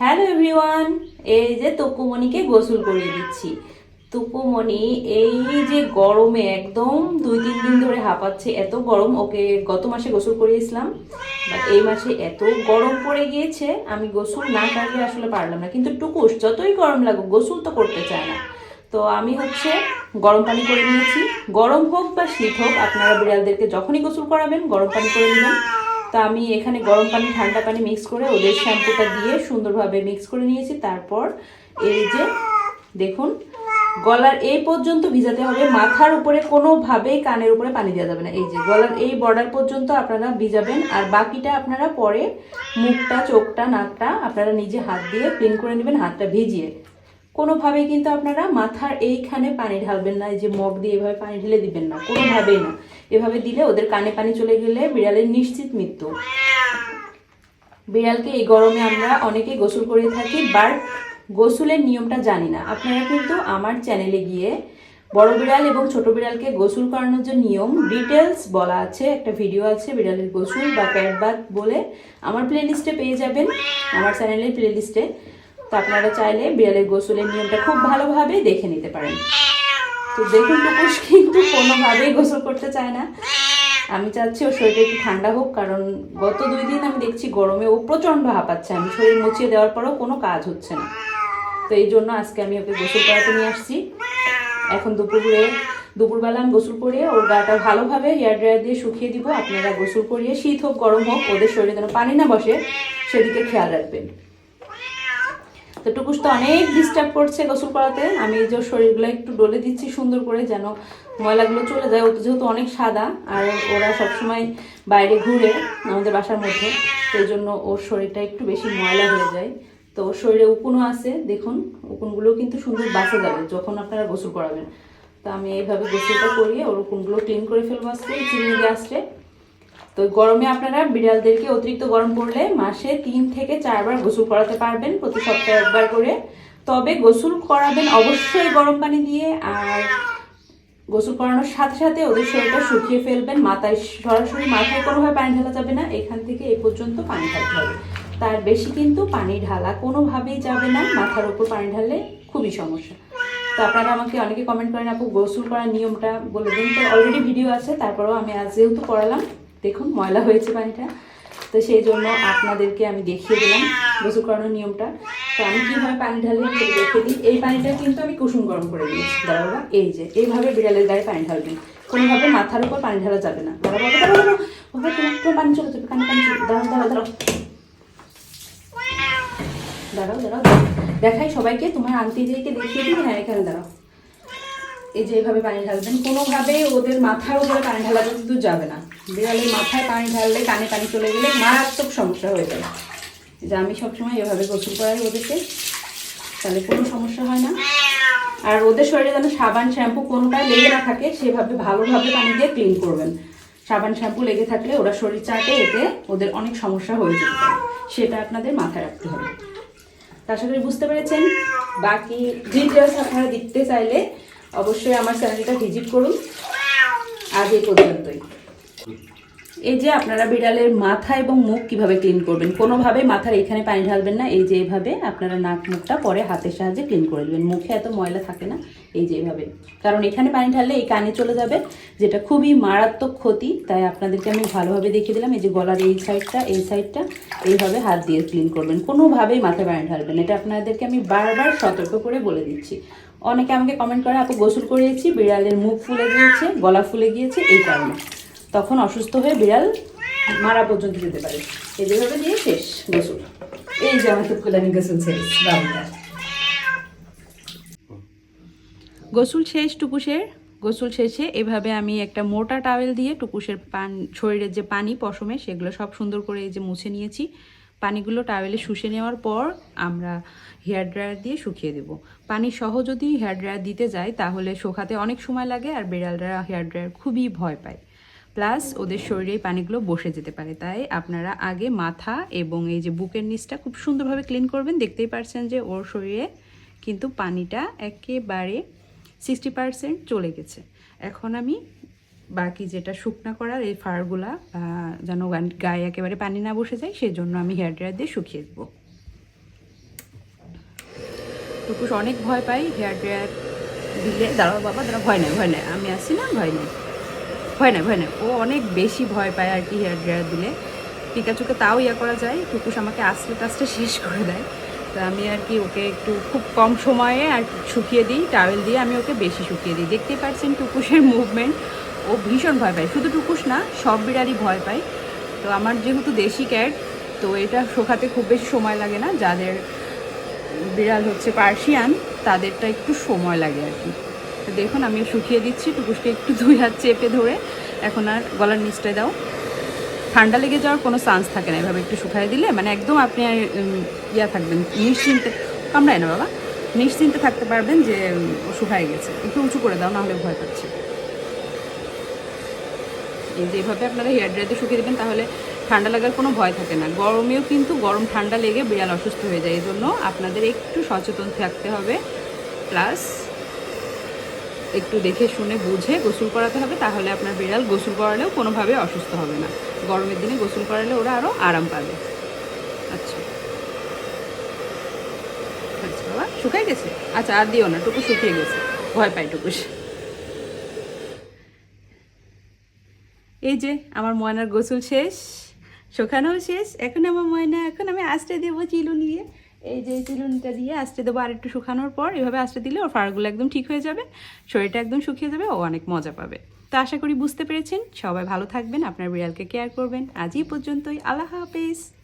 Hello everyone, এই যে তকুমণিকে গোসল করিয়ে দিচ্ছি। তকুমণি এই যে গরমে একদম দুই, তিন দিন ধরে হাঁপাচ্ছে, এত গরম, ওকে গত মাসে গোসল করিয়েছিলাম, বাট এই মাসে এত গরম পড়ে গিয়েছে, আমি গোসল না করলে আসলে পারলাম না। কিন্তু টুকুস, যতই গরম লাগুক, গোসল তো করতে চায় না। তো আমি হচ্ছে গরম পানি করে নিয়েছি। গরম হোক বা শীত হোক, আপনারা বিড়ালদেরকে যখনই গোসল করাবেন, গরম পানি করে নেবেন। তো আমি এখানে গরম পানি, ঠান্ডা পানি মিক্স করে ওদের শ্যাম্পুটা দিয়ে সুন্দরভাবে মিক্স করে নিয়েছি। তারপর এই যে দেখুন, গলার এই পর্যন্ত ভিজাতে হবে। মাথার উপরে কোনোভাবেই কানের উপরে পানি দেওয়া যাবে না। এই যে গলার এই বর্ডার পর্যন্ত আপনারা ভিজাবেন। আর বাকিটা আপনারা পরে মুখটা, চোখটা, নাকটা আপনারা নিজে হাত দিয়ে ক্লিন করে নেবেন, হাতটা ভিজিয়ে। কোনোভাবেই কিন্তু আপনারা মাথার এইখানে পানি ঢালবেন না, এই যে মগ দিয়ে এভাবে পানি ঢেলে দিবেন না, কোনোভাবেই না। এভাবে দিলে ওদের কানে পানি চলে গেলে বিড়ালের নিশ্চিত মৃত্যু। বিড়ালকে এই গরমে আমরা অনেকেই গোসল করে থাকি, বাট গোসলের নিয়মটা জানি না। আপনারা কিন্তু আমার চ্যানেলে গিয়ে বড় বিড়াল এবং ছোট বিড়ালকে গোসল করানোর যে নিয়ম ডিটেলস বলা আছে, একটা ভিডিও আছে বিড়ালের গোসল বা প্যাড বাথ বলে আমার প্লেলিস্টে পেয়ে যাবেন, আমার চ্যানেলের প্লেলিস্টে তো আপনারা চাইলে বিড়ালের গোসলের নিয়মটা খুব ভালোভাবে দেখে নিতে পারেন। তো দেখুন টুকুস কিন্তু কোনোভাবেই গোসল করতে চায় না। আমি চাচ্ছি ওর শরীরটা একটু ঠান্ডা হোক, কারণ গত দুই দিন আমি দেখছি গরমে ও প্রচণ্ড হাঁপাচ্ছে। আমি শরীর মুছিয়ে দেওয়ার পরেও কোনো কাজ হচ্ছে না। তো এই জন্য আজকে আমি ওকে গোসল করাতে নিয়ে আসছি। এখন দুপুরে, দুপুরবেলা আমি গোসল করিয়ে ওর গাটা ভালোভাবে হেয়ার ড্রায়ার দিয়ে শুকিয়ে দিব। আপনারা গোসল করিয়ে শীত হোক, গরম হোক, ওদের শরীরে যেন পানি না বসে, সেদিকে খেয়াল রাখবেন। তো টুকুস তো অনেক ডিস্টার্ব করছে গোসল করাতে। আমি এই যে শরীরগুলো একটু ডলে দিচ্ছি, সুন্দর করে যেন ময়লাগুলো চলে যায়। ও যেহেতু অনেক সাদা, আর ওরা সবসময় বাইরে ঘুরে আমাদের বাসার মধ্যে। সেই জন্য ওর শরীরটা একটু বেশি ময়লা হয়ে যায়। তো ওর শরীরে উকুনও আছে, দেখুন। উকুনগুলো কিন্তু সুন্দর বাঁচে যাবে, যখন আপনারা গোসল করাবেন। তো আমি এইভাবে গোসলটা করিয়ে ওর উকুনগুলো ক্লিন করে ফেলব আজকে, চিনি দিয়ে আসছে তো গরমে আপনারা বিড়ালদেরকে অতিরিক্ত গরম পড়লে মাসে তিন থেকে চারবার গোসল করাতে পারবেন, প্রতি সপ্তাহে একবার করে। তবে গোসল করাবেন অবশ্যই গরম পানি দিয়ে, আর গোসল করানোর সাথে সাথে ওদের শরীরটা শুকিয়ে ফেলবেন। মাথায় সরাসরি মাথায় কোনোভাবে পানি ঢালা যাবে না, এখান থেকে এ পর্যন্ত পানি ঢালতে হবে। তার বেশি কিন্তু পানি ঢালা কোনোভাবেই যাবে না, মাথার ওপর পানি ঢাললে খুবই সমস্যা। তো আপনারা আমাকে অনেকে কমেন্ট করেন, আপু, গোসল করার নিয়মটা বলে দিন। তো অলরেডি ভিডিও আছে, তারপরেও আমি আজ যেহেতু করালাম দেখুন, ময়লা হয়েছে পানিটা। তো সেই জন্য আপনাদেরকে আমি দেখিয়ে দিলাম গোসল করানোর নিয়মটা। তো আমি কীভাবে পানি ঢালি দেখিয়ে দিই। এই পানিটা কিন্তু আমি কুসুম গরম করে দিয়েছি দাঁড়া বাবা। এই যে, এইভাবে বিড়ালের গায়ে পানি ঢালবেন। কোনোভাবে মাথার উপর পানি ঢালা যাবে না। বাবা তোমার পানি চলে যাবে পানি দাঁড়াও দাঁড়াও দাঁড়াও। দাঁড়াও দাঁড়াও দেখাই সবাইকে, তোমার দিকে দেখিয়ে দিই। হ্যাঁ এখানে দাঁড়াও। এই যে এইভাবে পানি ঢালবেন, কোনোভাবে ওদের মাথার উপরে পানি ঢালা কিন্তু যাবে না। বিড়ালের মাথায় পানি ঢাললে কানে পানি চলে গেলে মারাত্মক সমস্যা হয়ে যাবে যে আমি সবসময় এভাবে গোসল করাই ওদেরকে, তাহলে কোনো সমস্যা হয় না। আর ওদের শরীরে যেন সাবান, শ্যাম্পু কোনোটাই লেগে না থাকে, সেভাবে ভালোভাবে পানি দিয়ে ক্লিন করবেন। সাবান, শ্যাম্পু লেগে থাকলে ওরা শরীর চাটে, এতে ওদের অনেক সমস্যা হয়ে যেতে পারে। সেটা আপনাদের মাথায় রাখতে হবে। আশা করি বুঝতে পেরেছেন। বাকি ডিটেলস আপনারা দেখতে চাইলে অবশ্যই আমার চ্যানেলটা ভিজিট করুন। আজ এই পর্যন্তই। এই যে আপনারা বিড়ালের মাথা এবং মুখ কীভাবে ক্লিন করবেন? কোনোভাবে মাথার এখানে পানি ঢালবেন না, এই যে এইভাবে আপনারা নাক মুখটা পরে হাতের সাহায্যে ক্লিন করে দেবেন মুখে এত ময়লা থাকে না, এই যে এইভাবে কারণ এখানে পানি ঢাললে এই কানে চলে যাবে, যেটা খুবই মারাত্মক ক্ষতি। তাই আপনাদেরকে আমি ভালোভাবে দেখিয়ে দিলাম, এই যে গলার এই সাইডটা এই সাইডটা এইভাবে হাত দিয়ে ক্লিন করবেন। কোনোভাবেই মাথায় পানি ঢালবেন এটা আপনাদেরকে আমি বারবার সতর্ক করে বলে দিচ্ছি। অনেকে আমাকে কমেন্ট করে, আপু গোসল করিয়েছি, বিড়ালের মুখ ফুলে গিয়েছে, গলা ফুলে গিয়েছে, এই কারণে। তখন অসুস্থ হয়ে বিড়াল মারা পর্যন্ত যেতে পারে। এই যেভাবে দিয়ে শেষ গোসল। এই যে আমার টুকুলানি গোসল শেষ গোসল শেষ টুকুসের গোসল শেষে এভাবে আমি একটা মোটা টাওয়েল দিয়ে টুকুসের পান, শরীরের যে পানি, পশমে, সেগুলো সব সুন্দর করে এই যে মুছে নিয়েছি। পানিগুলো টাওয়েলে শুষে নেওয়ার পর আমরা হেয়ার ড্রায়ার দিয়ে শুকিয়ে দেব। পানি সহ যদি হেয়ার ড্রায়ার দিতে যাই তাহলে শুকাতে অনেক সময় লাগে আর বিড়ালরা হেয়ার ড্রায়ার খুবই ভয় পায়। প্লাস ওদের শরীরে পানিগুলো বসে যেতে পারে। তাই আপনারা আগে মাথা এবং এই যে বুকের নিচটা খুব সুন্দরভাবে ক্লিন করবেন। দেখতেই পারছেন যে ওর শরীরে কিন্তু পানিটা একেবারে সিক্সটি পার্সেন্ট চলে গেছে। এখন আমি বাকি যেটা শুকনা করার এই ফারগুলা যেন গায়ে একেবারে পানি না বসে যায় সেই জন্য আমি হেয়ার ড্রায়ার দিয়ে শুকিয়ে দেবো। টুকুস অনেক ভয় পাই হেয়ার ড্রায়ার দিলে দাঁড়াও বাবা দাঁড়া ভয় নেই ভয় নেই। আমি আসছি না? ভয় নেই। ভয় নেই ভয় নেই। ও অনেক বেশি ভয় পায় আর কি হেয়ার ড্রায়ার দিলে। পিকাচুকে তাও ইয়া করা যায়, টুকুস আমাকে আস্তে টাস্তে শেষ করে দেয়। তো আমি আর কি ওকে একটু খুব কম সময়ে আর শুকিয়ে দিই টাওয়েল দিয়ে আমি ওকে বেশি শুকিয়ে দিই। দেখতেই পাচ্ছেন টুকুসের মুভমেন্ট ও ভীষণ ভয় পায়। শুধু টুকুস না, সব বিড়ালই ভয় পায়। তো আমার যেহেতু দেশি ক্যাট তো এটা শোকাতে খুব বেশি সময় লাগে না। যাদের বিড়াল হচ্ছে পার্সিয়ান তাদেরটা একটু সময় লাগে আর কি। দেখুন আমি শুকিয়ে দিচ্ছি, টুকুসকে একটু দুই হাত চেপে ধরে। এখন আর গলার নিচটায় দাও। ঠান্ডা লেগে যাওয়ার কোনো চান্স থাকে না, এভাবে একটু শুকাই দিলে। মানে একদম আপনি আর ইয়া থাকবেন, নিশ্চিন্তে কামড়ায় না বাবা। নিশ্চিন্তে থাকতে পারবেন যে শুকায় গেছে। একটু উঁচু করে দাও, নাহলে ভয় পাচ্ছে। এই যে এভাবে আপনারা হেয়ার ড্রাইতে শুকিয়ে দেবেন, তাহলে ঠান্ডা লাগার কোনো ভয় থাকে না। গরমেও কিন্তু গরম ঠান্ডা লেগে বিড়াল অসুস্থ হয়ে যায়। এই জন্য আপনাদের একটু সচেতন থাকতে হবে। প্লাস একটু দেখে শুনে বুঝে গোসল করাতে হবে, তাহলে আপনার বিড়াল গোসল করালেও কোনোভাবে অসুস্থ হবে না। গরমের দিনে গোসল করালে ওরা আরও আরাম পাবে। আচ্ছা। আচ্ছা বাবা শুকাই গেছে? আচ্ছা আর দিও না, টুকু শুকিয়ে গেছে। ভয় পাই টুকুস এই যে, আমার ময়নার গোসল শেষ, শোকানোও শেষ, এখন আমার ময়না, এখন আমি আস্তে দেবো চিলু নিয়ে। এই যে চিলুনিটা দিয়ে আস্তে দেবো আর একটু শুকানোর পর, এভাবে আস্তে দিলে ওর ফাড়গুলো একদম ঠিক হয়ে যাবে, শরীরটা একদম শুকিয়ে যাবে, ও অনেক মজা পাবে। তো আশা করি বুঝতে পেরেছেন, সবাই ভালো থাকবেন, আপনার বিড়ালকে কেয়ার করবেন। আজই পর্যন্তই, আল্লাহ হাফেজ।